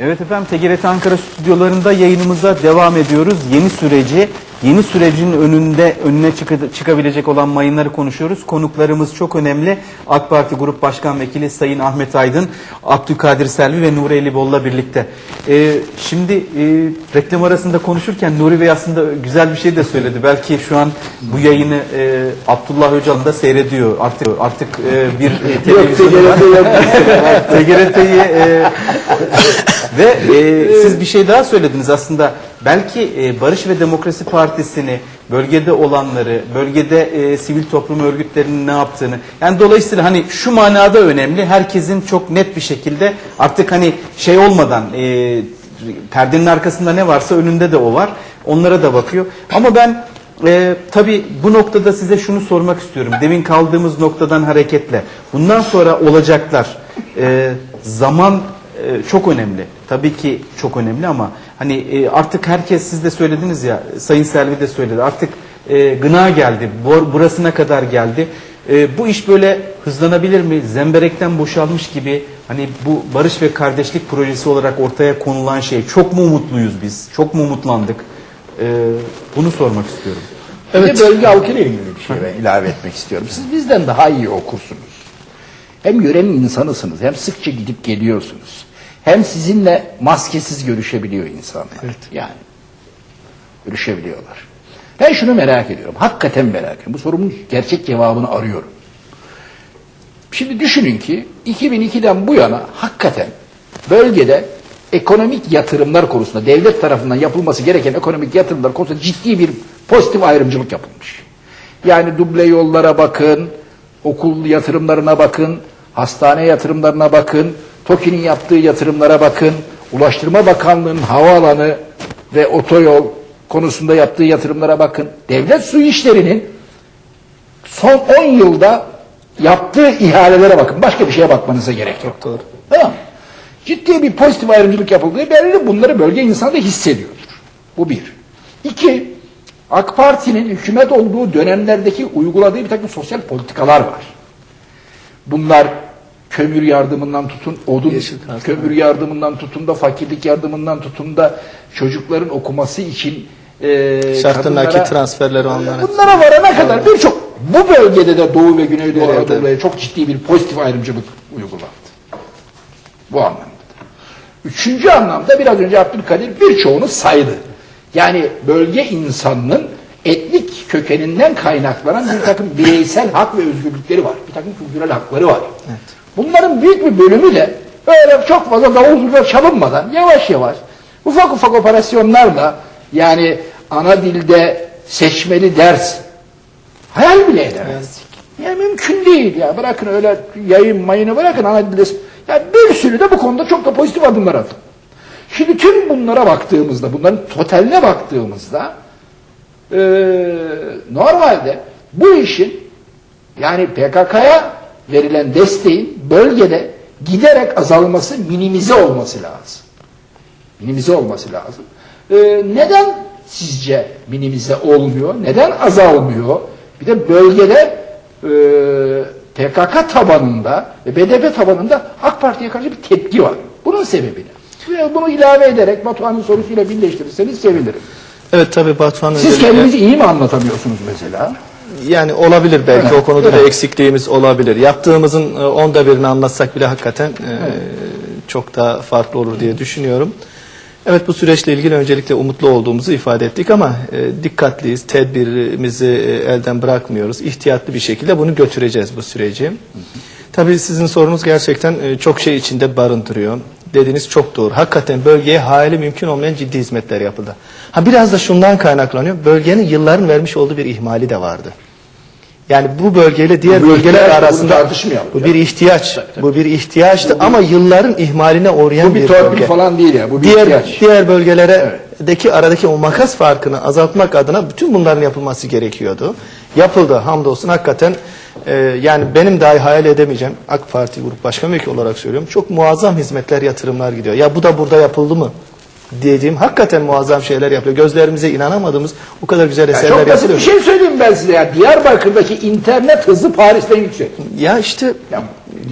Evet efendim TGRT Ankara stüdyolarında yayınımıza devam ediyoruz. Yeni süreci, yeni sürecin önünde önüne çıkı- çıkabilecek olan mayınları konuşuyoruz. Konuklarımız çok önemli. AK Parti Grup Başkan Vekili Sayın Ahmet Aydın, Abdülkadir Selvi ve Nuri Elibol'la birlikte. Ee, şimdi e, reklam arasında konuşurken Nuri Bey aslında güzel bir şey de söyledi. Belki şu an bu yayını e, Abdullah Öcalan da seyrediyor. Artık artık e, bir e, televizyonu var. TGRT'yi e, ve e, siz bir şey daha söylediniz aslında. Belki e, Barış ve Demokrasi Partisi'ni, bölgede olanları, bölgede e, sivil toplum örgütlerinin ne yaptığını. Yani dolayısıyla hani şu manada önemli. Herkesin çok net bir şekilde artık hani şey olmadan e, perdenin arkasında ne varsa önünde de o var. Onlara da bakıyor. Ama ben e, tabii bu noktada size şunu sormak istiyorum. Demin kaldığımız noktadan hareketle. Bundan sonra olacaklar. Zaman çok önemli. Tabii ki çok önemli ama hani e, artık herkes siz de söylediniz ya Sayın Selvi de söyledi. Artık e, gına geldi. Bor, burasına kadar geldi. E, bu iş böyle hızlanabilir mi? Zemberekten boşalmış gibi hani bu barış ve kardeşlik projesi olarak ortaya konulan şey çok mu umutluyuz biz? Çok mu umutlandık? E, bunu sormak istiyorum. Evet. Bir de bölge halkıyla ilgili bir şey ben ilave etmek istiyorum. Siz bizden daha iyi okursunuz. Hem yörenin insanısınız, hem sıkça gidip geliyorsunuz. Hem sizinle maskesiz görüşebiliyor insanlar. Yani görüşebiliyorlar. Ben şunu merak ediyorum. Hakikaten merak ediyorum. Bu sorunun gerçek cevabını arıyorum. Şimdi düşünün ki 2002'den bu yana hakikaten bölgede ekonomik yatırımlar konusunda devlet tarafından yapılması gereken ekonomik yatırımlar konusunda ciddi bir pozitif ayrımcılık yapılmış. Yani duble yollara bakın, okul yatırımlarına bakın, hastane yatırımlarına bakın, TOKİ'nin yaptığı yatırımlara bakın, Ulaştırma Bakanlığı'nın havaalanı ve otoyol konusunda yaptığı yatırımlara bakın. Devlet su işlerinin son 10 yılda yaptığı ihalelere bakın. Başka bir şeye bakmanıza gerek yok. Doğru. Tamam? Ciddi bir pozitif ayrımcılık yapıldığı belli. Bunları bölge insanı da hissediyordur. Bu bir. İki, AK Parti'nin hükümet olduğu dönemlerdeki uyguladığı bir takım sosyal politikalar var. Bunlar kömür yardımından tutun, odun kömür yardımından tutun da fakirlik yardımından tutun da çocukların okuması için e, nakit transferleri onlara. Bunlara varana kadar birçok bu bölgede de Doğu ve Güneydoğu Evet, Anadolu'ya çok ciddi bir pozitif ayrımcılık uygulandı. Bu anlamda. Üçüncü anlamda biraz önce Abdülkadir birçoğunu saydı. Yani bölge insanının etnik kökeninden kaynaklanan bir takım bireysel hak ve özgürlükleri var. Bir takım kültürel hakları var. Bunların büyük bir bölümü de böyle çok fazla davul çalınmadan yavaş yavaş ufak ufak operasyonlarla yani ana dilde seçmeli ders hayal bile edemezdik. Yani mümkün değil ya. Bırakın öyle yayın mayını bırakın ana dilde. Ya bir sürü de bu konuda çok da pozitif adımlar atın. Şimdi tüm bunlara baktığımızda, bunların totaline baktığımızda eee, normalde bu işin yani PKK'ya verilen desteğin bölgede giderek azalması, minimize olması lazım. Minimize olması lazım. Ee, neden sizce minimize olmuyor? Neden azalmıyor? Bir de bölgede e, PKK tabanında ve BDP tabanında AK Parti'ye karşı bir tepki var. Bunun sebebi ne? Bunu ilave ederek Batuhan'ın sorusuyla birleştirirseniz sevinirim. Evet tabii Batuhan Siz özellikle- kendinizi iyi mi anlatamıyorsunuz mesela? Yani olabilir belki Evet, o konuda da evet. eksikliğimiz olabilir. Yaptığımızın e, onda birini anlatsak bile hakikaten e, çok daha farklı olur diye düşünüyorum. Evet bu süreçle ilgili öncelikle umutlu olduğumuzu ifade ettik ama e, dikkatliyiz, tedbirimizi e, elden bırakmıyoruz. İhtiyatlı bir şekilde bunu götüreceğiz bu süreci. Tabii sizin sorunuz gerçekten e, çok şey içinde barındırıyor. Dediğiniz çok doğru. Hakikaten bölgeye hayali mümkün olmayan ciddi hizmetler yapıldı. Ha biraz da şundan kaynaklanıyor. Bölgenin yılların vermiş olduğu bir ihmali de vardı. Yani bu bölgeyle diğer Bu bölgeler arasında tartışmayalım bu ya. bir ihtiyaç. Bu bir ihtiyaçtı ama yılların ihmaline uğrayan Bu bir bir torpil bölge. falan değil ya. Bu bir Diğer ihtiyaç. diğer bölgelerdeki aradaki o makas farkını azaltmak adına bütün bunların yapılması gerekiyordu. Yapıldı hamdolsun hakikaten e, yani benim dahi hayal edemeyeceğim AK Parti Grup Başkan Vekili olarak söylüyorum. Çok muazzam hizmetler, yatırımlar gidiyor. Ya bu da burada yapıldı mı? Diyeceğim hakikaten muazzam şeyler yapılıyor. Gözlerimize inanamadığımız bu kadar güzel Ya eserler çok basit yapılıyor. bir şey söyleyeyim ben size ya. Diyarbakır'daki internet hızı Paris'ten yüksek. Ya işte Ya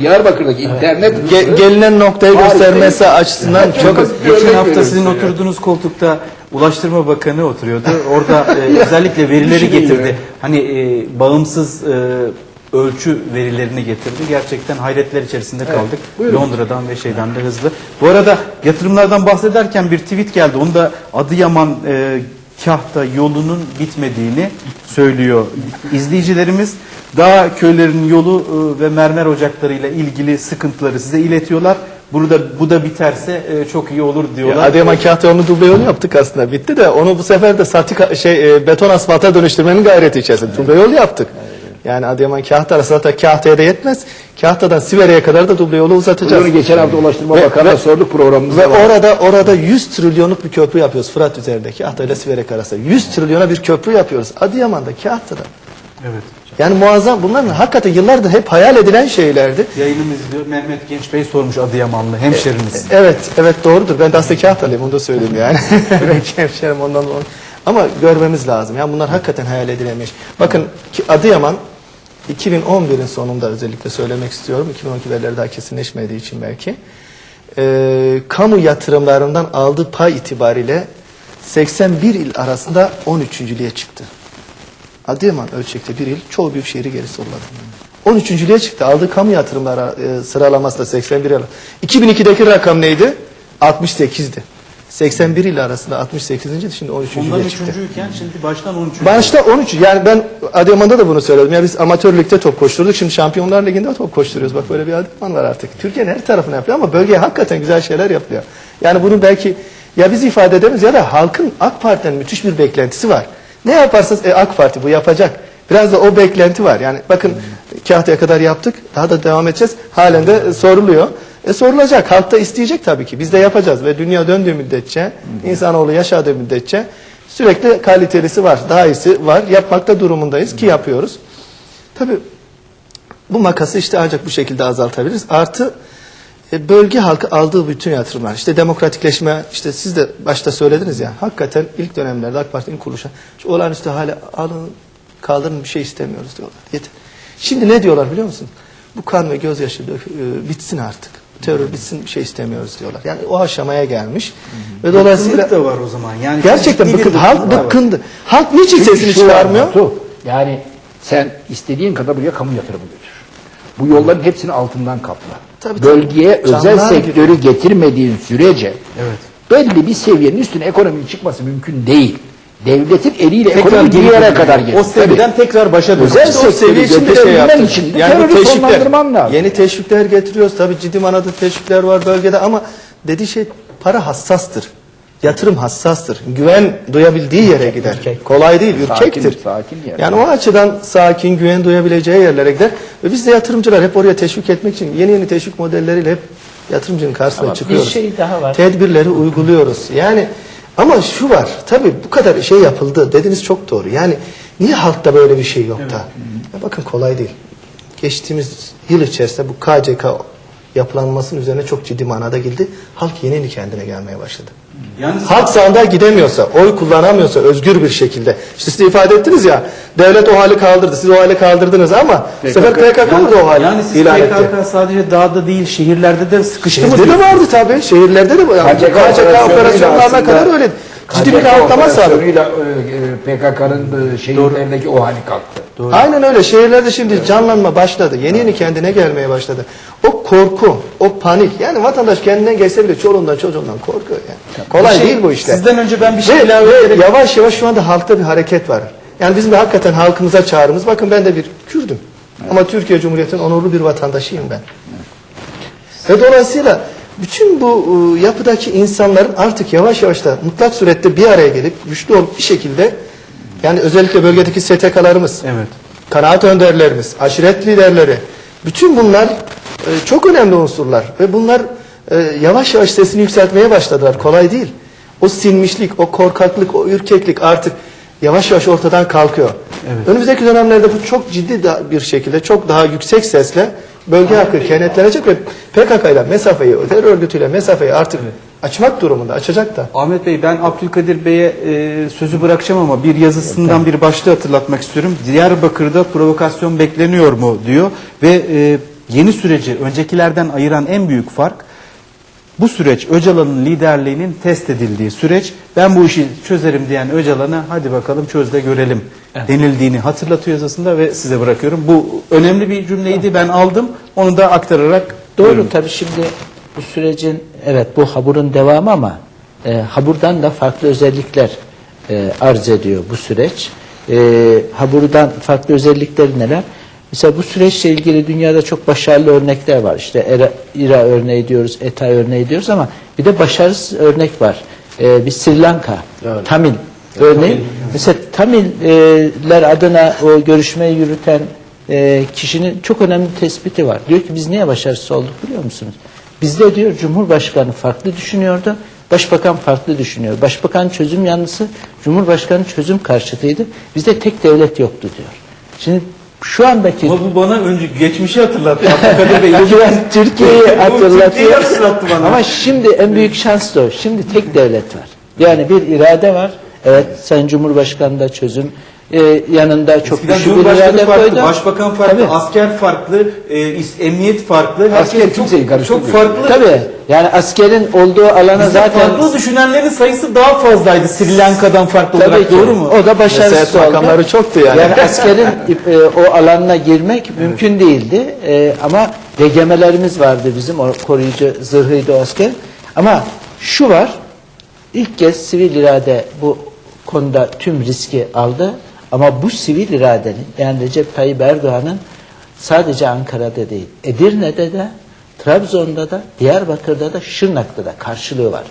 Diyarbakır'daki internet Ge- gelinen noktayı göstermesi açısından çok Çok Geçen örnek hafta sizin ya. oturduğunuz koltukta Ulaştırma Bakanı oturuyordu. Orada e, özellikle verileri şey getirdi. Hani e, bağımsız e, ölçü verilerini getirdi. Gerçekten hayretler içerisinde kaldık. buyurun. Londra'dan ve şeyden de hızlı. Bu arada yatırımlardan bahsederken bir tweet geldi. Onda Adıyaman e, Kahta yolunun bitmediğini söylüyor izleyicilerimiz. Dağ köylerinin yolu e, ve mermer ocaklarıyla ilgili sıkıntıları size iletiyorlar. Burada bu da biterse e, çok iyi olur Ya diyorlar. Adıyaman Kahta yolunu duble yol yaptık aslında. Bitti de onu bu sefer de satik şey e, beton asfalta dönüştürmenin gayreti içerisinde. Duble yol yaptık. Yani Adıyaman Kahta arası zaten Kahta'ya da yetmez. Kahta'dan Sivere'ye kadar da duble yolu uzatacağız. Bunu geçen hafta Ulaştırma Ve- Bakanı'na ve- sorduk programımızda. Ve var. orada orada 100 trilyonluk bir köprü yapıyoruz Fırat üzerindeki Kahta ile Siverek arasında. 100 trilyona bir köprü yapıyoruz. Adıyaman'da, Kahta'da. Evet. Yani muazzam bunlar hakikaten yıllardır hep hayal edilen şeylerdi. Yayınımı izliyor. Mehmet Genç Bey sormuş Adıyamanlı hemşeriniz. Evet, evet doğrudur. Ben de aslında Kahtalıyım, onu da söyleyeyim yani. Belki hemşerim ondan dolayı. Ama görmemiz lazım. Yani bunlar hakikaten hayal edilemiş. Bakın ki Adıyaman 2011'in sonunda özellikle söylemek istiyorum. 2012 verileri daha kesinleşmediği için belki. Ee, kamu yatırımlarından aldığı pay itibariyle 81 il arasında 13.lüğe çıktı. Adıyaman ölçekte bir il çoğu büyük şehri geri solladı. 13.lüğe çıktı. Aldığı kamu yatırımları e, sıralaması da 81 il. 2002'deki rakam neydi? 68'di. 81 il arasında 68. şimdi 13. Ondan çıktı. üçüncüyken şimdi baştan 13. Başta 13 yani ben Adıyaman'da da bunu söyledim. Ya biz amatör ligde top koşturduk. Şimdi Şampiyonlar Ligi'nde top koşturuyoruz. Bak böyle bir Adıyaman var artık. Türkiye'nin her tarafına yapıyor ama bölgeye hakikaten güzel şeyler yapıyor. Yani bunu belki ya biz ifade edemiyoruz ya da halkın AK Parti'den müthiş bir beklentisi var. Ne yaparsanız e, AK Parti bu yapacak. Biraz da o beklenti var. Yani bakın Kahta'ya kadar yaptık. Daha da devam edeceğiz. Halen de e, soruluyor. E sorulacak. Halk da isteyecek tabii ki. Biz de yapacağız ve dünya döndüğü müddetçe, insanoğlu yaşadığı müddetçe sürekli kalitelisi var, daha iyisi var. Yapmakta durumundayız ki yapıyoruz. Tabii bu makası işte ancak bu şekilde azaltabiliriz. Artı e, bölge halkı aldığı bütün yatırımlar, işte demokratikleşme, işte siz de başta söylediniz ya, hakikaten ilk dönemlerde AK Parti'nin kuruluşu, şu olağanüstü hale alın, kaldırın bir şey istemiyoruz diyorlar. Yeter. Şimdi ne diyorlar biliyor musun? Bu kan ve gözyaşı dök- e, bitsin artık. Terör bitsin bir şey istemiyoruz diyorlar. Yani o aşamaya gelmiş. Ve dolayısıyla Bıkkınlık da var o zaman. Yani gerçekten bıkkın, halk bıkkındı. Halk niçin Çünkü sesini şu çıkarmıyor? Yani sen istediğin kadar buraya kamu yatırımı götür. Bu yolların hepsini altından kapla. Tabii, Bölgeye tabii. özel Canlar sektörü getirmediğin sürece Evet. belli bir seviyenin üstüne ekonominin çıkması mümkün değil. Devletin eliyle ekonomi bir yere kadar gelir. O seviyeden tekrar başa dönüyor. Özel İşte o sektörü de şey için de Yani terörü teşvikler, sonlandırman lazım. yeni teşvikler getiriyoruz. Tabii ciddi manada teşvikler var bölgede ama dediği şey para hassastır. Yatırım hassastır. Güven duyabildiği yere gider. Kolay değil, ürkektir. Sakin, sakin yer. Yani o açıdan sakin, güven duyabileceği yerlere gider. Ve biz de yatırımcılar hep oraya teşvik etmek için yeni yeni teşvik modelleriyle hep yatırımcının karşısına Ama bir çıkıyoruz. şey daha var. Tedbirleri uyguluyoruz. Yani ama şu var. Tabii bu kadar şey yapıldı. Dediniz çok doğru. Yani niye halkta böyle bir şey yok da? Ya bakın kolay değil. Geçtiğimiz yıl içerisinde bu KCK yapılanmasının üzerine çok ciddi manada girdi. Halk yeni yeni kendine gelmeye başladı. Yani Halk sandığa gidemiyorsa, oy kullanamıyorsa özgür bir şekilde. İşte siz de ifade ettiniz ya, devlet o hali kaldırdı, siz o hali kaldırdınız ama bu sefer PKK da o hali yani siz ilan etti. PKK sadece dağda değil şehirlerde de sıkıştı mı? Şehirde de diyorsunuz? vardı tabii, şehirlerde de KCK, KCK operasyonlarına kadar öyle. Ciddi bir rahatlama sağladı. operasyonuyla e, e, PKK'nın e, şehirlerindeki o hali kalktı. Aynen öyle. Şehirlerde şimdi canlanma başladı. Yeni yeni kendine gelmeye başladı. O korku, o panik. Yani vatandaş kendinden gelse bile çoluğundan çocuğundan korkuyor yani. Kolay Bir şey- değil bu işler. Sizden önce ben bir şey Ve- ilave ve ederek- yavaş yavaş şu anda halkta bir hareket var. Yani bizim de hakikaten halkımıza çağrımız. Bakın ben de bir Kürdüm. Ama Türkiye Cumhuriyeti'nin onurlu bir vatandaşıyım ben. Ve dolayısıyla bütün bu e, yapıdaki insanların artık yavaş yavaş da mutlak surette bir araya gelip güçlü olup bir şekilde yani özellikle bölgedeki STK'larımız, Evet. kanaat önderlerimiz, aşiret liderleri, bütün bunlar e, çok önemli unsurlar ve bunlar e, yavaş yavaş sesini yükseltmeye başladılar. Kolay değil. O sinmişlik, o korkaklık, o ürkeklik artık yavaş yavaş ortadan kalkıyor. Önümüzdeki dönemlerde bu çok ciddi da- bir şekilde, çok daha yüksek sesle bölge halkı kenetlenecek ve PKK ile mesafeyi, terör örgütüyle mesafeyi artık açmak durumunda, açacak da. Ahmet Bey ben Abdülkadir Bey'e e, sözü bırakacağım ama bir yazısından bir başlığı hatırlatmak istiyorum. Diyarbakır'da provokasyon bekleniyor mu diyor ve e, yeni süreci öncekilerden ayıran en büyük fark bu süreç Öcalan'ın liderliğinin test edildiği süreç. Ben bu işi çözerim diyen Öcalan'a hadi bakalım çöz de görelim denildiğini hatırlatıyor yazısında ve size bırakıyorum. Bu önemli bir cümleydi ben aldım onu da aktararak Doğru buyurun. tabii şimdi bu sürecin evet bu haburun devamı ama e, haburdan da farklı özellikler e, arz ediyor bu süreç. E, haburdan farklı özellikleri neler? Mesela bu süreçle ilgili dünyada çok başarılı örnekler var. İşte ERA, İRA örneği diyoruz, ETA örneği diyoruz ama bir de başarısız örnek var. E, bir Sri Lanka, Tamil örneği. Mesela Tamiller adına o görüşmeyi yürüten e, kişinin çok önemli tespiti var. Diyor ki biz niye başarısız olduk biliyor musunuz? Bizde diyor Cumhurbaşkanı farklı düşünüyordu. Başbakan farklı düşünüyor. Başbakan çözüm yanlısı, Cumhurbaşkanı çözüm karşıtıydı. Bizde tek devlet yoktu diyor. Şimdi şu andaki Ama bu bana önce geçmişi hatırlattı. Biraz Türkiye'yi hatırlatıyor. Türkiye'yi hatırlattı bana. Ama şimdi en büyük şans da o. Şimdi tek devlet var. Yani bir irade var. Evet Sayın Cumhurbaşkanı da çözüm e, yanında çok Eskiden güçlü bir Cumhurbaşkanı irade farklı, koydu. Başbakan farklı, Tabii. asker farklı, e, is- emniyet farklı. Herkes Asker kimseyi çok, karıştırmıyor. çok farklı. Tabii. Yani askerin olduğu alana Bizde zaten farklı düşünenlerin sayısı daha fazlaydı Sri Lanka'dan farklı Tabii olarak ki. doğru mu? O da başarısız Vesayet oldu. makamları çoktu yani. Yani askerin e, o alanına girmek mümkün değildi. E, ama DGM'lerimiz vardı bizim. O koruyucu zırhıydı o asker. Ama şu var. İlk kez sivil irade bu konuda tüm riski aldı. Ama bu sivil iradenin yani Recep Tayyip Erdoğan'ın sadece Ankara'da değil, Edirne'de de, Trabzon'da da, Diyarbakır'da da, Şırnak'ta da karşılığı var.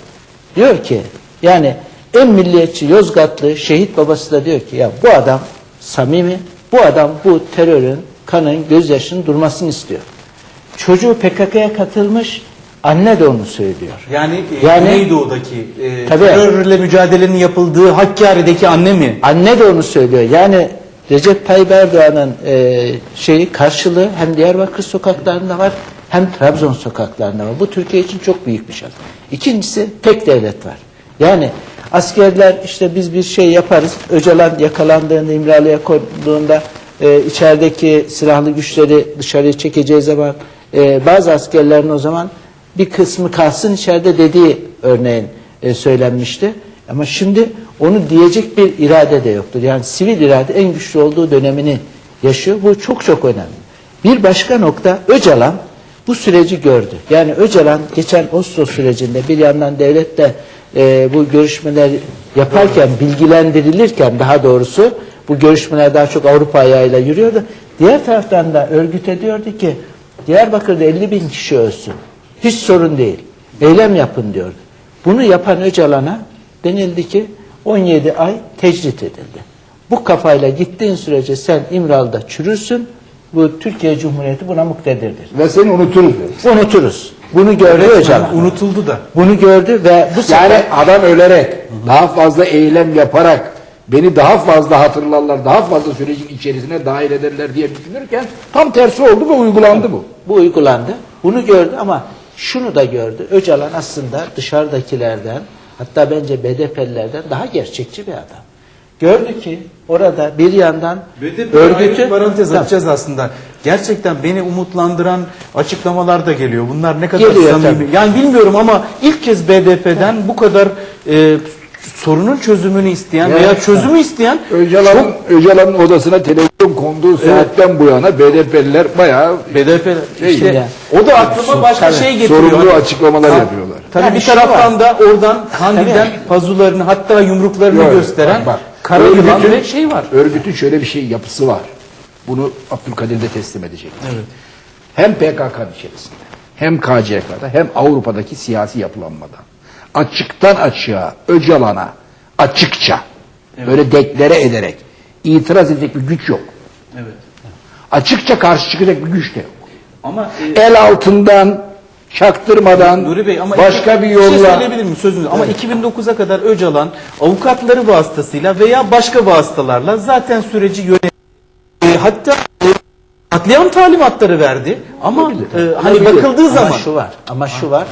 Diyor ki yani en milliyetçi Yozgatlı şehit babası da diyor ki ya bu adam samimi, bu adam bu terörün, kanın, gözyaşının durmasını istiyor. Çocuğu PKK'ya katılmış, anne de onu söylüyor. Yani, e, Yani- Güneydoğu'daki e, Tabii. terörle mücadelenin yapıldığı Hakkari'deki anne mi? Anne de onu söylüyor. Yani Recep Tayyip Erdoğan'ın e, şeyi karşılığı hem Diyarbakır sokaklarında var hem Trabzon sokaklarında var. Bu Türkiye için çok büyük bir şans. İkincisi tek devlet var. Yani askerler işte biz bir şey yaparız. Öcalan yakalandığında, İmralı'ya konduğunda e, içerideki silahlı güçleri dışarıya çekeceği zaman e, bazı askerlerin o zaman bir kısmı kalsın içeride dediği örneğin e, söylenmişti. Ama şimdi onu diyecek bir irade de yoktur. Yani sivil irade en güçlü olduğu dönemini yaşıyor. Bu çok çok önemli. Bir başka nokta Öcalan bu süreci gördü. Yani Öcalan geçen Oslo sürecinde bir yandan devlette e, bu görüşmeler yaparken bilgilendirilirken daha doğrusu bu görüşmeler daha çok Avrupa ayağıyla yürüyordu. Diğer taraftan da örgüt ediyordu ki Diyarbakır'da 50 bin kişi ölsün. Hiç sorun değil. Eylem yapın diyordu. Bunu yapan Öcalan'a denildi ki 17 ay tecrit edildi. Bu kafayla gittiğin sürece sen İmralı'da çürürsün. Bu Türkiye Cumhuriyeti buna muktedirdir. Ve seni unuturuz dedi. Unuturuz. Bunu gördü Öcalan. Unutuldu da. Bunu gördü ve bu sefer Yani adam ölerek, daha fazla eylem yaparak beni daha fazla hatırlarlar, daha fazla sürecin içerisine dahil ederler diye düşünürken tam tersi oldu ve uygulandı bu. bu uygulandı. Bunu gördü ama şunu da gördü. Öcalan aslında dışarıdakilerden hatta bence BDP'lilerden daha gerçekçi bir adam. Gördü ki orada bir yandan Örgütü örgütü parantez Tamam. açacağız aslında. Gerçekten beni umutlandıran açıklamalar da geliyor. Bunlar ne kadar Geliyor samimi. tabii. Yani bilmiyorum ama ilk kez BDP'den bu kadar e, sorunun çözümünü isteyen Evet. veya çözümü isteyen Öcalan'ın Öcalan'ın odasına televizyon konduğu saatten bu yana BDP'liler bayağı BDP Şey, işte yani. o da aklıma başka Tabii. şey getiriyor. sorumlu açıklamalar Ha, yapıyorlar. Tabii Yani bir şu taraftan da oradan Kandil'den Tabii. pazularını hatta yumruklarını Yok, gösteren bak, bak. kara yılan ve şey var. Örgütün şöyle bir şey yapısı var. Bunu Abdülkadir de teslim edecek. Hem PKK içerisinde, hem KCK'da, hem Avrupa'daki siyasi yapılanmada. Açıktan açığa, Öcalan'a, açıkça, böyle deklare ederek itiraz edecek bir güç yok. Evet. Açıkça karşı çıkacak bir güç de yok. Ama e, El altından, çaktırmadan, Nuri Bey ama başka iki- bir şey yolla... söyleyebilir miyim sözünüzü? Ama 2009'a kadar Öcalan avukatları vasıtasıyla veya başka vasıtalarla zaten süreci yönet E, hatta katliam talimatları verdi. Ama e, hani Olabilir. bakıldığı Ama zaman şu var. Ama şu var.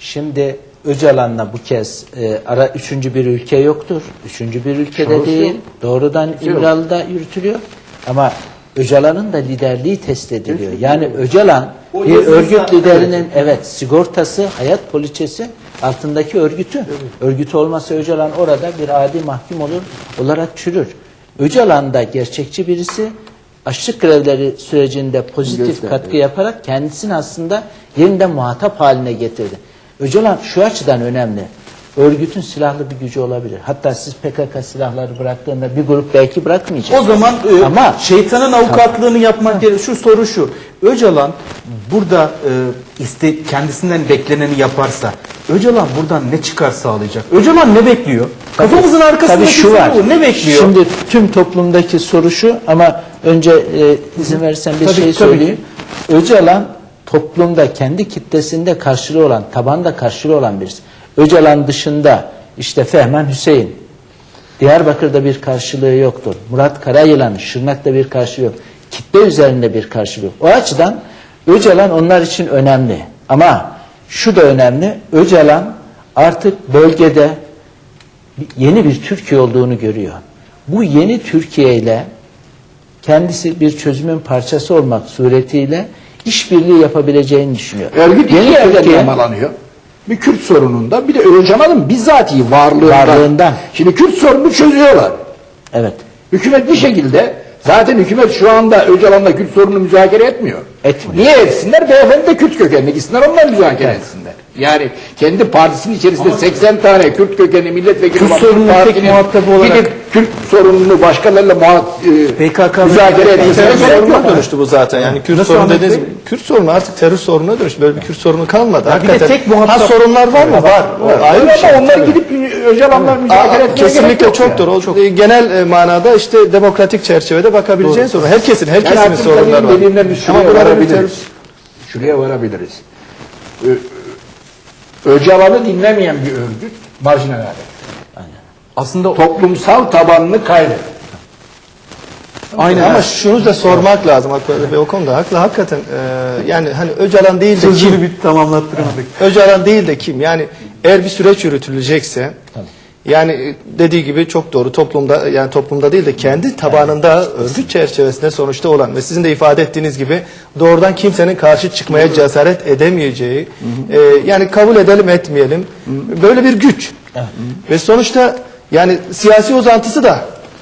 Şimdi Öcalan'la bu kez e, ara üçüncü bir ülke yoktur. Üçüncü bir ülkede Şahıs değil. yok. Doğrudan yok. İmralı'da yürütülüyor. Ama Öcalan'ın da liderliği test ediliyor. Yani Öcalan O bir örgüt liderinin evet. sigortası, hayat poliçesi altındaki örgütü. Örgütü olmasa Öcalan orada bir adi mahkum olur olarak çürür. Öcalan da gerçekçi birisi açlık grevleri sürecinde pozitif katkı yaparak kendisini aslında yeniden muhatap haline getirdi. Öcalan şu açıdan önemli. Örgütün silahlı bir gücü olabilir. Hatta siz PKK silahları bıraktığında bir grup belki bırakmayacak. O zaman e, Ama şeytanın avukatlığını yapmak gerekiyor. Şu soru şu. Öcalan burada e, iste, kendisinden bekleneni yaparsa Öcalan buradan ne çıkar sağlayacak? Öcalan ne bekliyor? Kafamızın arkasındaki Tabii şu var. ne bekliyor? Şimdi tüm toplumdaki soru şu ama önce e, izin verirsen bir Tabii, şey tabii söyleyeyim. Öcalan toplumda kendi kitlesinde karşılığı olan, tabanda karşılığı olan birisi. Öcalan dışında işte Fehman Hüseyin, Diyarbakır'da bir karşılığı yoktur. Murat Karayılan, Şırnak'ta bir karşılığı yok. Kitle üzerinde bir karşılığı yok. O açıdan Öcalan onlar için önemli. Ama şu da önemli. Öcalan artık bölgede yeni bir Türkiye olduğunu görüyor. Bu yeni Türkiye ile kendisi bir çözümün parçası olmak suretiyle işbirliği yapabileceğini düşünüyor. Örgüt iki Yeni Türkiye- yamalanıyor. Bir Kürt sorununda bir de Öcalan'ın bizatihi varlığından. Varlığından. Şimdi Kürt sorununu çözüyorlar. Evet. Hükümet bir şekilde zaten hükümet şu anda Öcalan'la Kürt sorununu müzakere etmiyor. Etmiyor. Niye etsinler? Beyefendi de Kürt kökenli gitsinler onlar müzakere etsinler. Yani kendi partisinin içerisinde 80 tane Kürt kökenli milletvekili Kürt olan sorununun tek partinin muhatabı olarak- gidip Kürt sorununu başkalarıyla e, PKK müzakere etmesine Terör gerek sorununa yok. dönüştü bu zaten. Yani Kürt Nasıl sorunu Ahmet dediğiniz Bey? gibi. Kürt sorunu artık terör sorununa dönüştü. Böyle bir Kürt sorunu kalmadı. Ya bir de Hakikaten. tek muhatap- Ha sorunlar var mı? Var. O ayrı bir Ama şey. onlar Tabii. gidip Öcalan'la müzakere Aa, etmeye gerek kesinlikle yok çoktur. yani. O e, genel e, manada işte demokratik çerçevede bakabileceğin sorun. Herkesin, herkesin Yani sorunları var. biz Ama şuraya bir varabiliriz. terör- Şuraya varabiliriz. Ö, Öcalan'ı dinlemeyen bir örgüt marjinal hale. Aslında Toplumsal tabanını kaybetti. aynen Ama şunu da sormak lazım. Hakikaten ve o konuda haklı. Hakikaten e, yani hani Öcalan değil de kim? sözünü bir tamamlattıramadık. Öcalan değil de kim? Yani eğer bir süreç yürütülecekse yani e, dediği gibi çok doğru toplumda yani toplumda değil de kendi tabanında örgüt çerçevesinde sonuçta olan ve sizin de ifade ettiğiniz gibi doğrudan kimsenin karşı çıkmaya cesaret edemeyeceği e, yani kabul edelim etmeyelim böyle bir güç. Ve sonuçta yani siyasi uzantısı da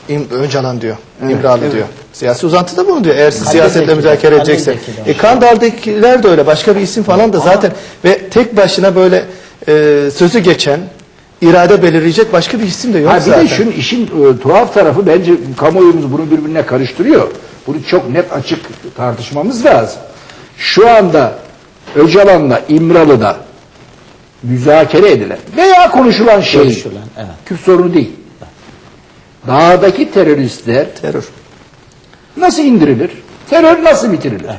İm- Öcalan diyor. İmralı diyor. Siyasi uzantı da bunu diyor. Eğer siz siyasetle müzakere edecekse. E, Kandil'dekiler de öyle. Başka bir isim falan da zaten ve tek başına böyle e, sözü geçen irade belirleyecek başka bir isim de yok Ha, bir zaten. de şunun işin e, tuhaf tarafı bence kamuoyumuz bunu birbirine karıştırıyor. Bunu çok net açık tartışmamız lazım. Şu anda Öcalan'la İmralı'da müzakere edilen veya konuşulan şey Konuşulan, evet. Kürt sorunu değil. Dağdaki teröristler terör. nasıl indirilir? Terör nasıl bitirilir?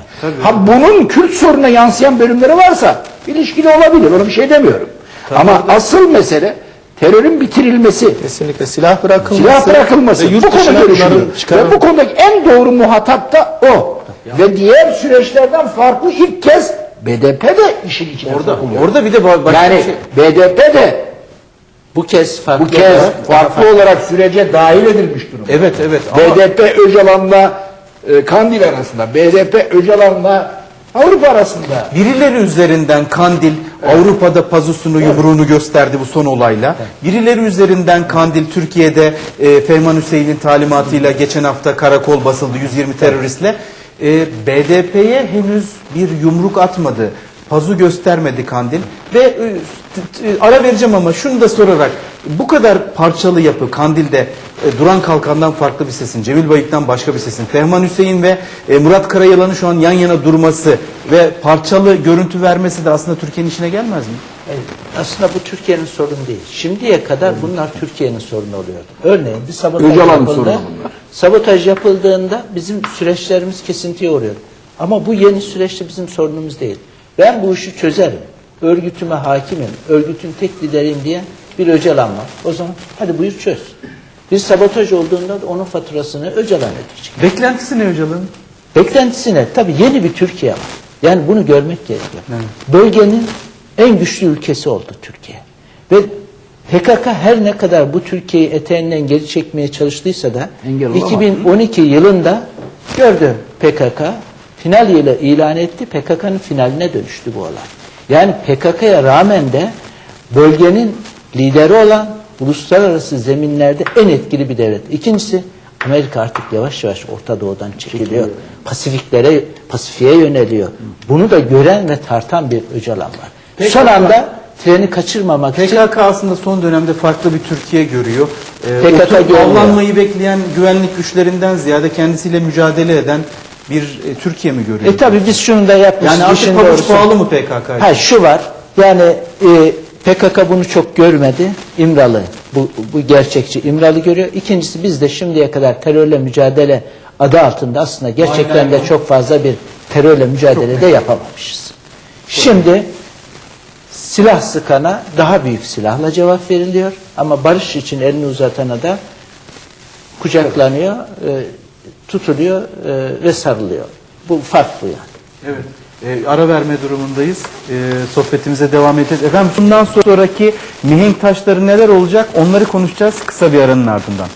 Ha bunun Kürt sorununa yansıyan bölümleri varsa ilişkili olabilir. Ona bir şey demiyorum. Ama asıl mesele terörün bitirilmesi. Kesinlikle silah bırakılması. Silah bırakılması. ve yurt bu konu görüşülüyor. Ve bu konudaki en doğru muhatap da o. Ve diğer süreçlerden farklı ilk kez BDP de işin içine Orada sokuluyor. orada bir de ba- başka yani bir şey. BDP de Bu kez farklı bu kez olarak- farklı olarak sürece dahil edilmiş durumda. Evet evet ama BDP Öcalan'la e, Kandil arasında, BDP Öcalan'la Avrupa arasında. Birileri üzerinden Kandil Avrupa'da pazusunu yumruğunu gösterdi bu son olayla. Birileri üzerinden Kandil Türkiye'de e, Ferman Hüseyin'in talimatıyla geçen hafta karakol basıldı 120 teröristle. E, BDP'ye henüz bir yumruk atmadı. Pazu göstermedi Kandil ve e, t- t- ara vereceğim ama şunu da sorarak bu kadar parçalı yapı Kandil'de e, Duran Kalkan'dan farklı bir sesin, Cemil Bayık'tan başka bir sesin, Ferman Hüseyin ve e, Murat Karayalan'ın şu an yan yana durması ve parçalı görüntü vermesi de aslında Türkiye'nin işine gelmez mi? Evet, Aslında bu Türkiye'nin sorunu değil. Şimdiye kadar bunlar Türkiye'nin sorunu oluyordu. Örneğin bir sabotaj Öcalan'ın yapıldı. sorunu bunlar. Sabotaj yapıldığında bizim süreçlerimiz kesintiye uğruyordu. Ama bu yeni süreçte bizim sorunumuz değil. Ben bu işi çözerim. Örgütüme hakimim. Örgütün tek lideriyim diye bir Öcalan var. O zaman hadi buyur çöz. Bir sabotaj olduğunda da onun faturasını Öcalan ödeyecek. Beklentisi ne Öcalan'ın? Beklentisine tabii yeni bir Türkiye var. Yani bunu görmek gerekiyor. Bölgenin en güçlü ülkesi oldu Türkiye. Ve PKK her ne kadar bu Türkiye'yi eteğinden geri çekmeye çalıştıysa da Engel olamaz. 2012 yılında gördü PKK final ile ilan etti. PKK'nın finaline dönüştü bu olay. Yani PKK'ya rağmen de bölgenin lideri olan uluslararası zeminlerde en etkili bir devlet. İkincisi Amerika artık yavaş yavaş Orta Doğu'dan çekiliyor. Pasifiklere, Pasifik'e yöneliyor. Bunu da gören ve tartan bir Öcalan var. Peki, Son anda treni kaçırmamak için PKK aslında son dönemde farklı bir Türkiye görüyor. Ee, PKK avlanmayı bekleyen güvenlik güçlerinden ziyade kendisiyle mücadele eden bir e, Türkiye mi görüyor? E tabi biz şunu da yapmışız. yani artık pabuç pahalı mı PKK? Ha şu var. Yani e, PKK bunu çok görmedi. İmralı bu, bu gerçekçi İmralı görüyor. İkincisi biz de şimdiye kadar terörle mücadele adı altında aslında gerçekten de çok fazla bir terörle mücadele de yapamamışız. Şimdi silah sıkana daha büyük silahla cevap veriliyor ama barış için elini uzatana da kucaklanıyor, e, tutuluyor e, ve sarılıyor. Bu fark bu yani. Evet. E, ara verme durumundayız. E, sohbetimize devam edeceğiz. Efendim bundan sonraki mihenk taşları neler olacak onları konuşacağız kısa bir aranın ardından.